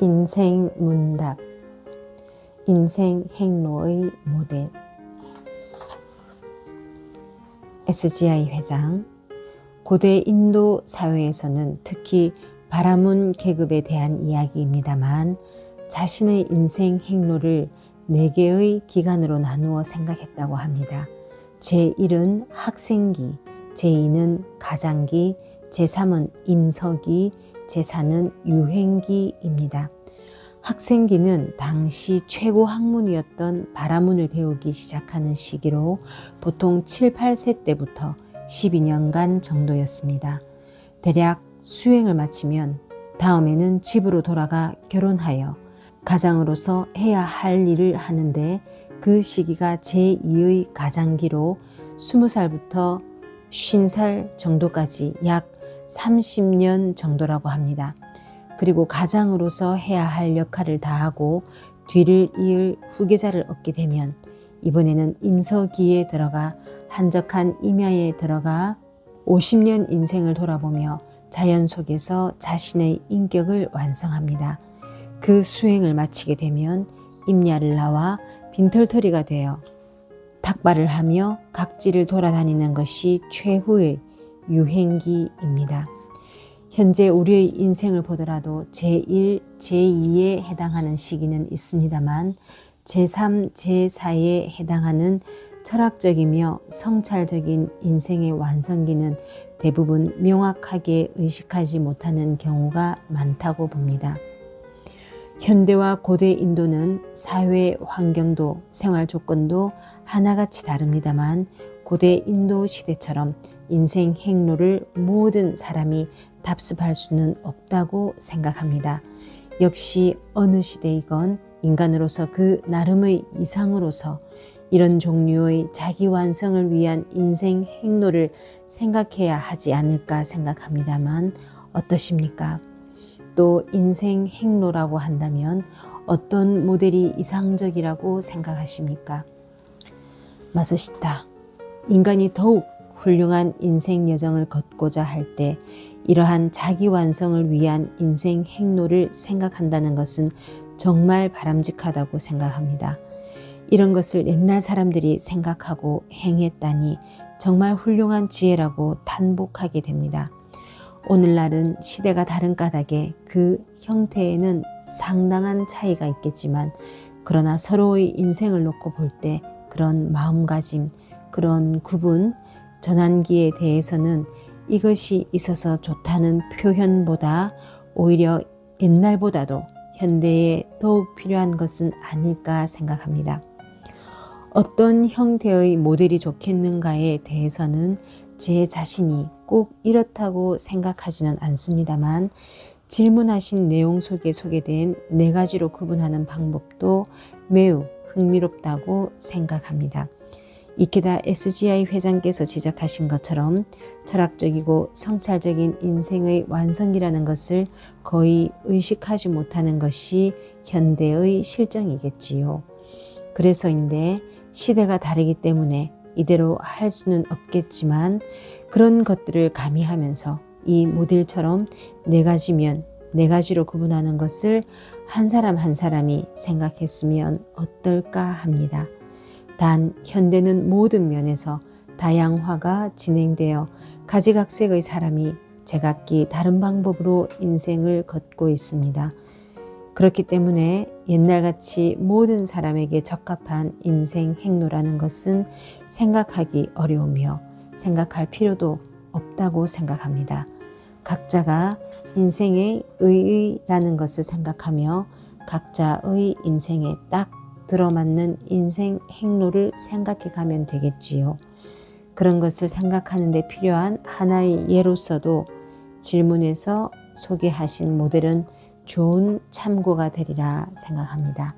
인생 문답 인생 행로의 모델 SGI 회장 고대 인도 사회에서는 특히 바라문 계급에 대한 이야기입니다만 자신의 인생 행로를 네 개의 기간으로 나누어 생각했다고 합니다. 제1은 학생기, 제2는 가장기, 제3은 임서기, 제4는 유행기입니다. 학생기는 당시 최고 학문이었던 바라문을 배우기 시작하는 시기로 보통 7, 8세 때부터 12년간 정도였습니다. 대략 수행을 마치면 다음에는 집으로 돌아가 결혼하여 가장으로서 해야 할 일을 하는데 그 시기가 제2의 가장기로 20살부터 50살 정도까지 약 30년 정도라고 합니다. 그리고 가장으로서 해야 할 역할을 다하고 뒤를 이을 후계자를 얻게 되면 이번에는 임서기에 들어가 한적한 임야에 들어가 50년 인생을 돌아보며 자연 속에서 자신의 인격을 완성합니다. 그 수행을 마치게 되면 임야를 나와 빈털터리가 되어 닭발을 하며 각지를 돌아다니는 것이 최후의 유행기입니다. 현재 우리의 인생을 보더라도 제1, 제2에 해당하는 시기는 있습니다만 제3, 제4에 해당하는 철학적이며 성찰적인 인생의 완성기는 대부분 명확하게 의식하지 못하는 경우가 많다고 봅니다. 현대와 고대 인도는 사회 환경도 생활 조건도 하나같이 다릅니다만 고대 인도 시대처럼 인생 행로를 모든 사람이 답습할 수는 없다고 생각합니다. 역시 어느 시대이건 인간으로서 그 나름의 이상으로서 이런 종류의 자기 완성을 위한 인생 행로를 생각해야 하지 않을까 생각합니다만 어떠십니까? 또 인생 행로라고 한다면 어떤 모델이 이상적이라고 생각하십니까? 마스시타. 인간이 더욱 훌륭한 인생 여정을 걷고자 할 때 이러한 자기 완성을 위한 인생 행로를 생각한다는 것은 정말 바람직하다고 생각합니다. 이런 것을 옛날 사람들이 생각하고 행했다니 정말 훌륭한 지혜라고 탄복하게 됩니다. 오늘날은 시대가 다른 까닭에 그 형태에는 상당한 차이가 있겠지만 그러나 서로의 인생을 놓고 볼 때 그런 마음가짐, 그런 구분, 전환기에 대해서는 이것이 있어서 좋다는 표현보다 오히려 옛날보다도 현대에 더욱 필요한 것은 아닐까 생각합니다. 어떤 형태의 모델이 좋겠는가에 대해서는 제 자신이 꼭 이렇다고 생각하지는 않습니다만 질문하신 내용 속에 소개된 네 가지로 구분하는 방법도 매우 흥미롭다고 생각합니다. 이케다 SGI 회장께서 지적하신 것처럼 철학적이고 성찰적인 인생의 완성이라는 것을 거의 의식하지 못하는 것이 현대의 실정이겠지요. 그래서인데 시대가 다르기 때문에 이대로 할 수는 없겠지만 그런 것들을 가미하면서 이 모델처럼 네 가지면 네 가지로 구분하는 것을 한 사람 한 사람이 생각했으면 어떨까 합니다. 단 현대는 모든 면에서 다양화가 진행되어 가지각색의 사람이 제각기 다른 방법으로 인생을 걷고 있습니다. 그렇기 때문에 옛날같이 모든 사람에게 적합한 인생 행로라는 것은 생각하기 어려우며 생각할 필요도 없다고 생각합니다. 각자가 인생의 의의라는 것을 생각하며 각자의 인생에 딱 들어맞는 인생 행로를 생각해 가면 되겠지요. 그런 것을 생각하는데 필요한 하나의 예로서도 질문에서 소개하신 모델은 좋은 참고가 되리라 생각합니다.